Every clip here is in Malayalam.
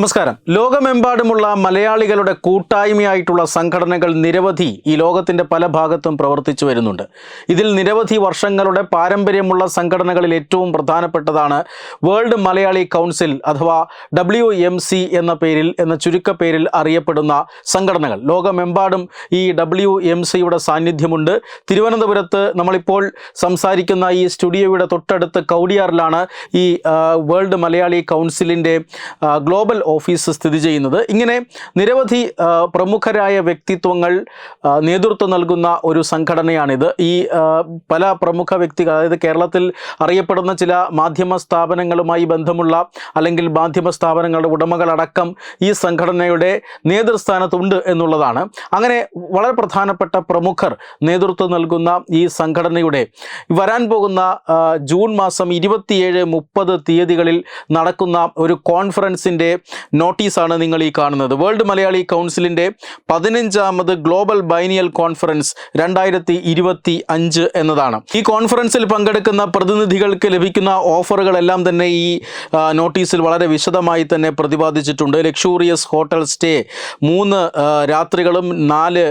നമസ്കാരം. ലോകമെമ്പാടുമുള്ള മലയാളികളുടെ കൂട്ടായ്മയായിട്ടുള്ള സംഘടനകൾ നിരവധി ഈ ലോകത്തിന്റെ പല ഭാഗത്തും പ്രവർത്തിച്ചു വരുന്നുണ്ട്. ഇതിൽ നിരവധി വർഷങ്ങളുടെ പാരമ്പര്യമുള്ള സംഘടനകളിൽ ഏറ്റവും പ്രധാനപ്പെട്ടതാണ് വേൾഡ് മലയാളി കൗൺസിൽ അഥവാ ഡബ്ല്യു എന്ന പേരിൽ എന്ന ചുരുക്കപ്പേരിൽ അറിയപ്പെടുന്ന സംഘടനകൾ. ലോകമെമ്പാടും ഈ ഡബ്ല്യു എം സിയുടെ സാന്നിധ്യമുണ്ട്. തിരുവനന്തപുരത്ത് നമ്മളിപ്പോൾ സംസാരിക്കുന്ന ഈ സ്റ്റുഡിയോയുടെ തൊട്ടടുത്ത് കൗടിയാറിലാണ് ഈ വേൾഡ് മലയാളി കൗൺസിലിന്റെ ഗ്ലോബൽ ഓഫീസ് സ്ഥിതി ചെയ്യുന്നത്. ഇങ്ങനെ നിരവധി പ്രമുഖരായ വ്യക്തിത്വങ്ങൾ നേതൃത്വം നൽകുന്ന ഒരു സംഘടനയാണിത്. ഈ പല പ്രമുഖ വ്യക്തികൾ അതായത് കേരളത്തിൽ അറിയപ്പെടുന്ന ചില മാധ്യമ സ്ഥാപനങ്ങളുമായി ബന്ധമുള്ള അല്ലെങ്കിൽ മാധ്യമ സ്ഥാപനങ്ങളുടെ ഉടമകളടക്കം ഈ സംഘടനയുടെ നേതൃസ്ഥാനത്തുണ്ട് എന്നുള്ളതാണ്. അങ്ങനെ വളരെ പ്രധാനപ്പെട്ട പ്രമുഖർ നേതൃത്വം നൽകുന്ന ഈ സംഘടനയുടെ വരാൻ പോകുന്ന ജൂൺ മാസം ഇരുപത്തിയേഴ് മുപ്പത് തീയതികളിൽ നടക്കുന്ന ഒരു കോൺഫറൻസിന്റെ നോട്ടീസാണ് നിങ്ങൾ ഈ കാണുന്നത്. വേൾഡ് മലയാളി കൗൺസിലിന്റെ പതിനഞ്ചാമത് ഗ്ലോബൽ ബൈനിയൽ കോൺഫറൻസ് രണ്ടായിരത്തി ഇരുപത്തി അഞ്ച് എന്നതാണ്. ഈ കോൺഫറൻസിൽ പങ്കെടുക്കുന്ന പ്രതിനിധികൾക്ക് ലഭിക്കുന്ന ഓഫറുകളെല്ലാം തന്നെ ഈ നോട്ടീസിൽ വളരെ വിശദമായി തന്നെ പ്രതിപാദിച്ചിട്ടുണ്ട്. ലക്ഷൂറിയസ് ഹോട്ടൽ സ്റ്റേ മൂന്ന് രാത്രികളും നാല്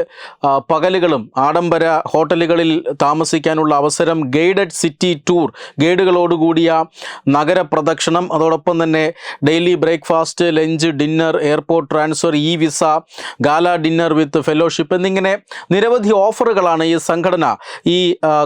പകലുകളും ആഡംബര ഹോട്ടലുകളിൽ താമസിക്കാനുള്ള അവസരം ഗൈഡഡ് സിറ്റി ടൂർ ഗൈഡുകളോടുകൂടിയ നഗര പ്രദക്ഷിണം അതോടൊപ്പം തന്നെ daily breakfast lunch dinner airport transfer e visa gala dinner with fellowship എന്നിങ്ങനെ നിരവധി ഓഫറുകളാണ് ഈ സംഘടന ഈ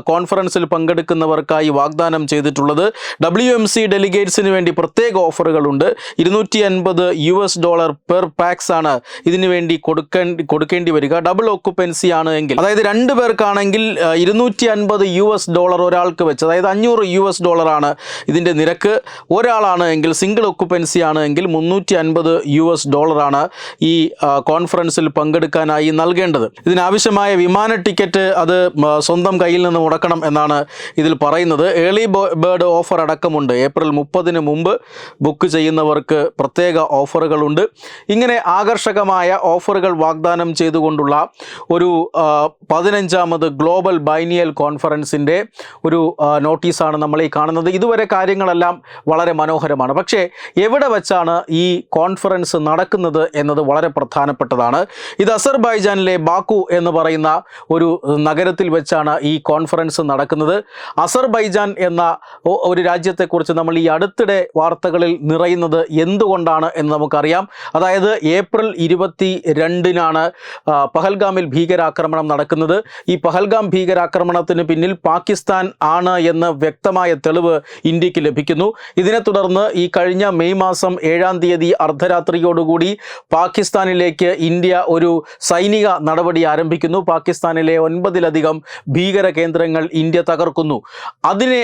കോൺഫറൻസിൽ പങ്കെടുക്കുന്നവർക്കായി വാഗ്ദാനം ചെയ്തിട്ടുള്ളത്. ഡബ്ല്യു എം സി ഡെലിഗേറ്റ്സിന് വേണ്ടി പ്രത്യേക ഓഫറുകളുണ്ട്. ഇരുന്നൂറ്റി അൻപത് U S dollar per pax ആണ് ഇതിനു വേണ്ടി കൊടുക്കേണ്ടി കൊടുക്കേണ്ടി വരിക. ഡബിൾ ഓക്കുപ്പൻസി ആണ് എങ്കിൽ അതായത് രണ്ട് പേർക്കാണെങ്കിൽ ഇരുന്നൂറ്റി അൻപത് യു എസ് ഡോളർ ഒരാൾക്ക് വെച്ച് അതായത് അഞ്ഞൂറ് യു എസ് ആണ് ഇതിന്റെ നിരക്ക്. ഒരാളാണ് എങ്കിൽ സിംഗിൾ ഓക്കുപ്പൻസി ആണ് എങ്കിൽ മുന്നൂറ്റി അൻപത് യു എസ് ഡോളറാണ് ഈ കോൺഫറൻസിൽ പങ്കെടുക്കാനായി നൽകേണ്ടത്. ഇതിനാവശ്യമായ വിമാന ടിക്കറ്റ് അത് സ്വന്തം കയ്യിൽ നിന്ന് മുടക്കണം എന്നാണ് ഇതിൽ പറയുന്നത്. ഏർലി ബേർഡ് ഓഫർ അടക്കമുണ്ട്. ഏപ്രിൽ മുപ്പതിന് മുമ്പ് ബുക്ക് ചെയ്യുന്നവർക്ക് പ്രത്യേക ഓഫറുകളുണ്ട്. ഇങ്ങനെ ആകർഷകമായ ഓഫറുകൾ വാഗ്ദാനം ചെയ്തുകൊണ്ടുള്ള ഒരു പതിനഞ്ചാമത് ഗ്ലോബൽ ബൈനിയൽ കോൺഫറൻസിന്റെ ഒരു നോട്ടീസാണ് നമ്മൾ ഈ കാണുന്നത്. ഇതുവരെ കാര്യങ്ങളെല്ലാം വളരെ മനോഹരമാണ്. പക്ഷേ എവിടെ വച്ചാണ് ഈ കോൺഫറൻസ് നടക്കുന്നത് എന്നത് വളരെ പ്രധാനപ്പെട്ടതാണ്. ഇത് അസർബൈജാനിലെ ബാക്കു എന്ന് പറയുന്ന ഒരു നഗരത്തിൽ വെച്ചാണ് ഈ കോൺഫറൻസ് നടക്കുന്നത്. അസർബൈജാൻ എന്ന ഒരു രാജ്യത്തെക്കുറിച്ച് നമ്മൾ ഈ അടുത്തിടെ വാർത്തകളിൽ നിറയുന്നത് എന്തുകൊണ്ടാണ് എന്ന് നമുക്കറിയാം. അതായത് ഏപ്രിൽ ഇരുപത്തി രണ്ടിനാണ് പഹൽഗാമിൽ ഭീകരാക്രമണം നടക്കുന്നത്. ഈ പഹൽഗാം ഭീകരാക്രമണത്തിന് പിന്നിൽ പാകിസ്ഥാൻ ആണ് എന്ന് വ്യക്തമായ തെളിവ് ഇന്ത്യയ്ക്ക് ലഭിക്കുന്നു. ഇതിനെ തുടർന്ന് ഈ കഴിഞ്ഞ മെയ് മാസം ഏഴാം തീയതി അർദ്ധരാത്രിയോടുകൂടി പാകിസ്ഥാനിലേക്ക് ഇന്ത്യ ഒരു സൈനിക നടപടി ആരംഭിക്കുന്നു. പാകിസ്ഥാനിലെ ഒൻപതിലധികം ഭീകര കേന്ദ്രങ്ങൾ ഇന്ത്യ തകർക്കുന്നു. അതിനെ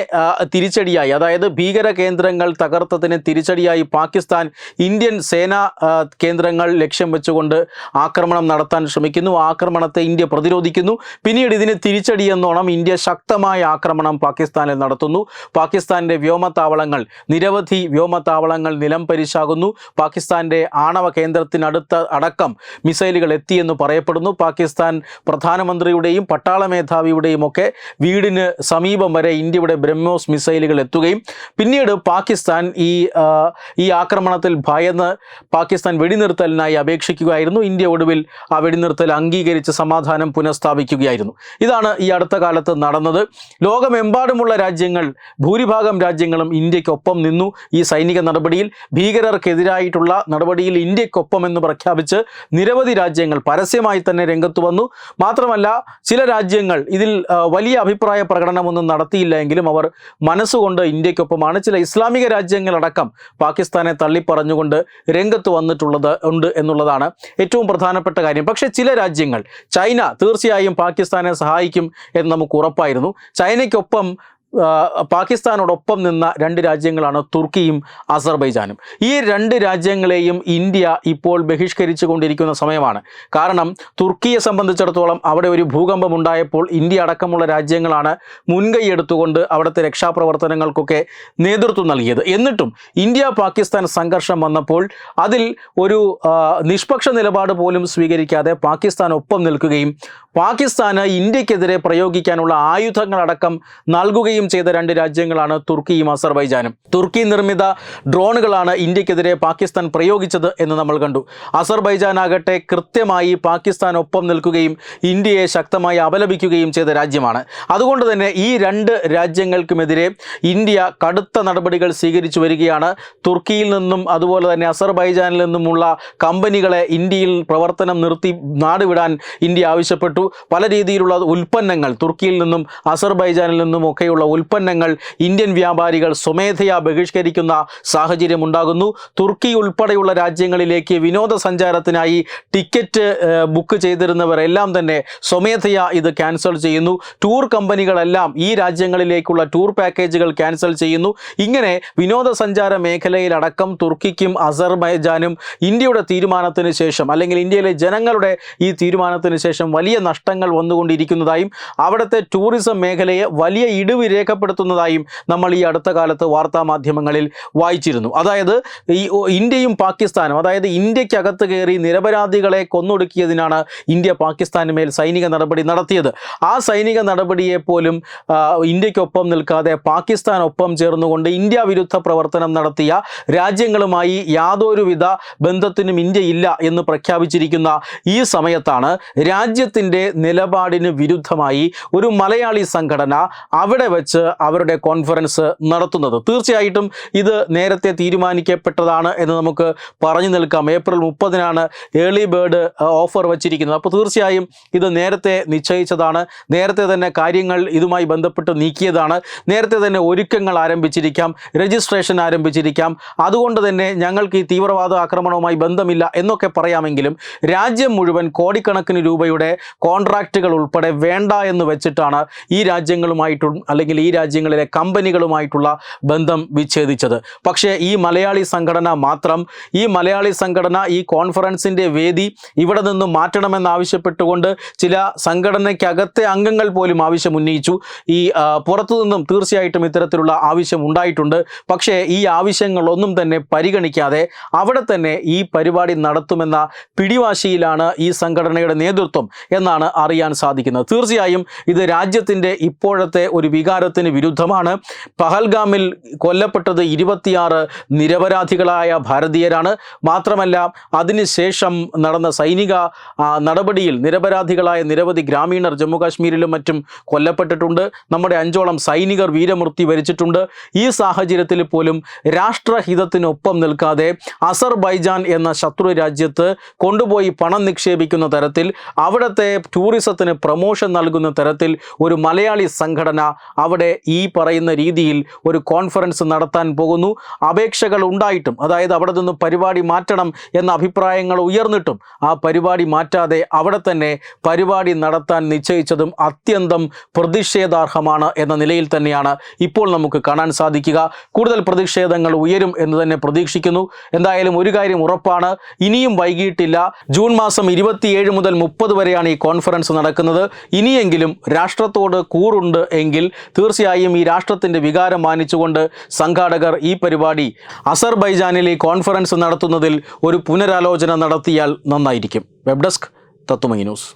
തിരിച്ചടിയായി അതായത് ഭീകര കേന്ദ്രങ്ങൾ തകർത്തതിന് തിരിച്ചടിയായി പാകിസ്ഥാൻ ഇന്ത്യൻ സേനാ കേന്ദ്രങ്ങൾ ലക്ഷ്യം വെച്ചുകൊണ്ട് ആക്രമണം നടത്താൻ ശ്രമിക്കുന്നു. ആക്രമണത്തെ ഇന്ത്യ പ്രതിരോധിക്കുന്നു. പിന്നീട് ഇതിന് തിരിച്ചടിയെന്നോണം ഇന്ത്യ ശക്തമായ ആക്രമണം പാകിസ്ഥാനിൽ നടത്തുന്നു. പാകിസ്ഥാന്റെ വ്യോമത്താവളങ്ങൾ നിരവധി വ്യോമത്താവളങ്ങൾ നിലം പരിശാകുന്നു. പാകിസ്ഥാന്റെ ആണവ കേന്ദ്രത്തിനടുത്ത അടക്കം മിസൈലുകൾ എത്തിയെന്ന് പറയപ്പെടുന്നു. പാകിസ്ഥാൻ പ്രധാനമന്ത്രിയുടെയും പട്ടാള മേധാവിയുടെയും ഒക്കെ വീടിന് സമീപം വരെ ഇന്ത്യയുടെ ബ്രഹ്മോസ് മിസൈലുകൾ എത്തുകയും പിന്നീട് പാകിസ്ഥാൻ ഈ ഈ ആക്രമണത്തിൽ ഭയന്ന് പാകിസ്ഥാൻ വെടിനിർത്തലിനായി അപേക്ഷിക്കുകയായിരുന്നു. ഇന്ത്യ ഒടുവിൽ ആ വെടിനിർത്തൽ അംഗീകരിച്ച് സമാധാനം പുനഃസ്ഥാപിക്കുകയായിരുന്നു. ഇതാണ് ഈ അടുത്ത കാലത്ത് നടന്നത്. ലോകമെമ്പാടുമുള്ള രാജ്യങ്ങൾ ഭൂരിഭാഗം രാജ്യങ്ങളും ഇന്ത്യക്കൊപ്പം നിന്നു ഈ സൈനിക നടപടിയിൽ ഭീകരർക്കെതിരായിട്ടുള്ള നടപടിയിൽ ഇന്ത്യക്കൊപ്പം എന്ന് പ്രഖ്യാപിച്ച് നിരവധി രാജ്യങ്ങൾ പരസ്യമായി തന്നെ രംഗത്ത് വന്നു. മാത്രമല്ല ചില രാജ്യങ്ങൾ ഇതിൽ വലിയ അഭിപ്രായ പ്രകടനമൊന്നും നടത്തിയില്ല എങ്കിലും അവർ മനസ്സുകൊണ്ട് ഇന്ത്യക്കൊപ്പമാണ്. ചില ഇസ്ലാമിക രാജ്യങ്ങളടക്കം പാകിസ്ഥാനെ തള്ളിപ്പറഞ്ഞുകൊണ്ട് രംഗത്ത് വന്നിട്ടുള്ളത് ഉണ്ട് എന്നുള്ളതാണ് ഏറ്റവും പ്രധാനപ്പെട്ട കാര്യം. പക്ഷേ ചില രാജ്യങ്ങൾ ചൈന തീർച്ചയായും പാകിസ്ഥാനെ സഹായിക്കും എന്ന് നമുക്ക് ഉറപ്പായിരുന്നു. ചൈനയ്ക്കൊപ്പം പാകിസ്ഥാനോടൊപ്പം നിന്ന രണ്ട് രാജ്യങ്ങളാണ് തുർക്കിയും അസർബൈജാനും. ഈ രണ്ട് രാജ്യങ്ങളെയും ഇന്ത്യ ഇപ്പോൾ ബഹിഷ്കരിച്ചു കൊണ്ടിരിക്കുന്ന സമയമാണ്. കാരണം തുർക്കിയെ സംബന്ധിച്ചിടത്തോളം അവിടെ ഒരു ഭൂകമ്പം ഉണ്ടായപ്പോൾ ഇന്ത്യ അടക്കമുള്ള രാജ്യങ്ങളാണ് മുൻകൈ എടുത്തുകൊണ്ട് അവിടുത്തെ രക്ഷാപ്രവർത്തനങ്ങൾക്കൊക്കെ നേതൃത്വം നൽകിയത്. എന്നിട്ടും ഇന്ത്യ പാകിസ്ഥാൻ സംഘർഷം വന്നപ്പോൾ അതിൽ ഒരു നിഷ്പക്ഷ നിലപാട് പോലും സ്വീകരിക്കാതെ പാകിസ്ഥാൻ ഒപ്പം നിൽക്കുകയും പാകിസ്ഥാന് ഇന്ത്യക്കെതിരെ പ്രയോഗിക്കാനുള്ള ആയുധങ്ങളടക്കം നൽകുകയും ഒക്കുകയും ചെയ്ത രണ്ട് രാജ്യങ്ങളാണ് തുർക്കിയും അസർബൈജാനും. തുർക്കി നിർമ്മിത ഡ്രോണുകളാണ് ഇന്ത്യക്കെതിരെ പാകിസ്ഥാൻ പ്രയോഗിച്ചത് എന്ന് നമ്മൾ കണ്ടു. അസർബൈജാൻ ആകട്ടെ കൃത്യമായി പാകിസ്ഥാൻ ഒപ്പം നിൽക്കുകയും ഇന്ത്യയെ ശക്തമായി അപലപിക്കുകയും ചെയ്ത രാജ്യമാണ്. അതുകൊണ്ട് തന്നെ ഈ രണ്ട് രാജ്യങ്ങൾക്കുമെതിരെ ഇന്ത്യ കടുത്ത നടപടികൾ സ്വീകരിച്ചു വരികയാണ്. തുർക്കിയിൽ നിന്നും അതുപോലെ തന്നെ അസർബൈജാനിൽ നിന്നുമുള്ള കമ്പനികളെ ഇന്ത്യയിൽ പ്രവർത്തനം നിർത്തി നാടുവിടാൻ ഇന്ത്യ ആവശ്യപ്പെട്ടു. പല രീതിയിലുള്ള ഉൽപ്പന്നങ്ങൾ തുർക്കിയിൽ നിന്നും അസർബൈജാനിൽ നിന്നും ഒക്കെയുള്ള ഉൽപ്പന്നങ്ങൾ ഇന്ത്യൻ വ്യാപാരികൾ സ്വമേധയാ ബഹിഷ്കരിക്കുന്ന സാഹചര്യം ഉണ്ടാകുന്നു. തുർക്കി ഉൾപ്പെടെയുള്ള രാജ്യങ്ങളിലേക്ക് വിനോദസഞ്ചാരത്തിനായി ടിക്കറ്റ് ബുക്ക് ചെയ്തിരുന്നവരെല്ലാം തന്നെ സ്വമേധയാ ഇത് ക്യാൻസൽ ചെയ്യുന്നു. ടൂർ കമ്പനികളെല്ലാം ഈ രാജ്യങ്ങളിലേക്കുള്ള ടൂർ പാക്കേജുകൾ ക്യാൻസൽ ചെയ്യുന്നു. ഇങ്ങനെ വിനോദസഞ്ചാര മേഖലയിലടക്കം തുർക്കിക്കും അസർബൈജാനും ഇന്ത്യയുടെ തീരുമാനത്തിന് ശേഷം അല്ലെങ്കിൽ ഇന്ത്യയിലെ ജനങ്ങളുടെ ഈ തീരുമാനത്തിന് ശേഷം വലിയ നഷ്ടങ്ങൾ വന്നുകൊണ്ടിരിക്കുന്നതായും അവിടുത്തെ ടൂറിസം മേഖലയെ വലിയ ഇടിവ് രേഖപ്പെടുത്തുന്നതായും നമ്മൾ ഈ അടുത്ത കാലത്ത് വാർത്താ മാധ്യമങ്ങളിൽ വായിച്ചിരുന്നു. അതായത് ഈ ഇന്ത്യയും പാകിസ്ഥാനും അതായത് ഇന്ത്യക്കകത്ത് കയറി നിരപരാധികളെ കൊന്നൊടുക്കിയതിനാണ് ഇന്ത്യ പാകിസ്ഥാന് മേൽ സൈനിക നടപടി നടത്തിയത്. ആ സൈനിക നടപടിയെ പോലും ഇന്ത്യക്കൊപ്പം നിൽക്കാതെ പാകിസ്ഥാൻ ഒപ്പം ചേർന്നുകൊണ്ട് ഇന്ത്യ വിരുദ്ധ പ്രവർത്തനം നടത്തിയ രാജ്യങ്ങളുമായി യാതൊരുവിധ ബന്ധത്തിനും ഇന്ത്യ ഇല്ല എന്ന് പ്രഖ്യാപിച്ചിരിക്കുന്ന ഈ സമയത്താണ് രാജ്യത്തിന്റെ നിലപാടിന് വിരുദ്ധമായി ഒരു മലയാളി സംഘടന അവിടെ വെച്ച് അവരുടെ കോൺഫറൻസ് നടത്തുന്നത്. തീർച്ചയായിട്ടും ഇത് നേരത്തെ തീരുമാനിക്കപ്പെട്ടതാണ് എന്ന് നമുക്ക് പറഞ്ഞു നിൽക്കാം. ഏപ്രിൽ മുപ്പതിനാണ് ഏർലി ബേർഡ് ഓഫർ വച്ചിരിക്കുന്നത്. അപ്പോൾ തീർച്ചയായും ഇത് നേരത്തെ നിശ്ചയിച്ചതാണ്. നേരത്തെ തന്നെ കാര്യങ്ങൾ ഇതുമായി ബന്ധപ്പെട്ട് നീക്കിയതാണ്. നേരത്തെ തന്നെ ഒരുക്കങ്ങൾ ആരംഭിച്ചിരിക്കാം. രജിസ്ട്രേഷൻ ആരംഭിച്ചിരിക്കാം. അതുകൊണ്ട് തന്നെ ഞങ്ങൾക്ക് ഈ തീവ്രവാദ ആക്രമണവുമായി ബന്ധമില്ല എന്നൊക്കെ പറയാമെങ്കിലും രാജ്യം മുഴുവൻ കോടിക്കണക്കിന് രൂപയുടെ കോൺട്രാക്റ്റുകൾ ഉൾപ്പെടെ വേണ്ട എന്ന് വെച്ചിട്ടാണ് ഈ രാജ്യങ്ങളുമായിട്ടും അല്ലെങ്കിൽ ഈ രാജ്യങ്ങളിലെ കമ്പനികളുമായിട്ടുള്ള ബന്ധം വിച്ഛേദിച്ചത്. പക്ഷേ ഈ മലയാളി സംഘടന മാത്രം ഈ മലയാളി സംഘടന ഈ കോൺഫറൻസിന്റെ വേദി ഇവിടെ നിന്ന് മാറ്റണമെന്നാവശ്യപ്പെട്ടുകൊണ്ട് ചില സംഘടനയ്ക്കകത്തെ അംഗങ്ങൾ പോലും ആവശ്യം ഉന്നയിച്ചു. ഈ പുറത്തു നിന്നും തീർച്ചയായിട്ടും ഇത്തരത്തിലുള്ള ആവശ്യം ഉണ്ടായിട്ടുണ്ട്. പക്ഷേ ഈ ആവശ്യങ്ങളൊന്നും തന്നെ പരിഗണിക്കാതെ അവിടെ തന്നെ ഈ പരിപാടി നടത്തുമെന്ന പിടിവാശിയിലാണ് ഈ സംഘടനയുടെ നേതൃത്വം എന്നാണ് അറിയാൻ സാധിക്കുന്നത്. തീർച്ചയായും ഇത് രാജ്യത്തിന്റെ ഇപ്പോഴത്തെ ഒരു വികാരത്തിന് വിരുദ്ധമാണ്. പഹൽഗാമിൽ കൊല്ലപ്പെട്ടത് ഇരുപത്തിയാറ് നിരപരാധികളായ ഭാരതീയരാണ്. മാത്രമല്ല അതിനുശേഷം നടന്ന സൈനിക നടപടിയിൽ നിരപരാധികളായ നിരവധി ഗ്രാമീണർ ജമ്മുകാശ്മീരിലും മറ്റും കൊല്ലപ്പെട്ടിട്ടുണ്ട്. നമ്മുടെ അഞ്ചോളം സൈനികർ വീരമൃത്യു വരിച്ചിട്ടുണ്ട്. ഈ സാഹചര്യത്തിൽ പോലും രാഷ്ട്രഹിതത്തിനൊപ്പം നിൽക്കാതെ അസർബൈജാൻ എന്ന ശത്രു രാജ്യത്ത് കൊണ്ടുപോയി പണം നിക്ഷേപിക്കുന്ന തരത്തിൽ അവിടുത്തെ ടൂറിസത്തിന് പ്രമോഷൻ നൽകുന്ന തരത്തിൽ ഒരു മലയാളി സംഘടന അവിടെ ഈ പറയുന്ന രീതിയിൽ ഒരു കോൺഫറൻസ് നടത്താൻ പോകുന്നു. അപേക്ഷകൾ ഉണ്ടായിട്ടും അതായത് അവിടെ നിന്ന് പരിപാടി മാറ്റണം എന്ന അഭിപ്രായങ്ങൾ ഉയർന്നിട്ടും ആ പരിപാടി മാറ്റാതെ അവിടെ തന്നെ പരിപാടി നടത്താൻ നിശ്ചയിച്ചതും അത്യന്തം പ്രതിഷേധാർഹമാണ് എന്ന നിലയിൽ തന്നെയാണ് ഇപ്പോൾ നമുക്ക് കാണാൻ സാധിക്കുക. കൂടുതൽ പ്രതിഷേധങ്ങൾ ഉയരും എന്ന് തന്നെ പ്രതീക്ഷിക്കുന്നു. എന്തായാലും ഒരു കാര്യം ഉറപ്പാണ് ഇനിയും വൈകിട്ടില്ല. ജൂൺ മാസം ഇരുപത്തിയേഴ് മുതൽ മുപ്പത് വരെയാണ് ഈ കോൺഫറൻസ് നടക്കുന്നത്. ഇനിയെങ്കിലും രാഷ്ട്രത്തോട് കൂറുണ്ട് എങ്കിൽ തീർച്ചയായും ഈ രാഷ്ട്രത്തിന്റെ വികാരം മാനിച്ചുകൊണ്ട് സംഘാടകർ ഈ പരിപാടി അസർബൈജാനിലെ കോൺഫറൻസ് നടത്തുന്നതിൽ ഒരു പുനരാലോചന നടത്തിയാൽ നന്നായിരിക്കും. വെബ് ഡെസ്ക് തത്തുമൈ ന്യൂസ്.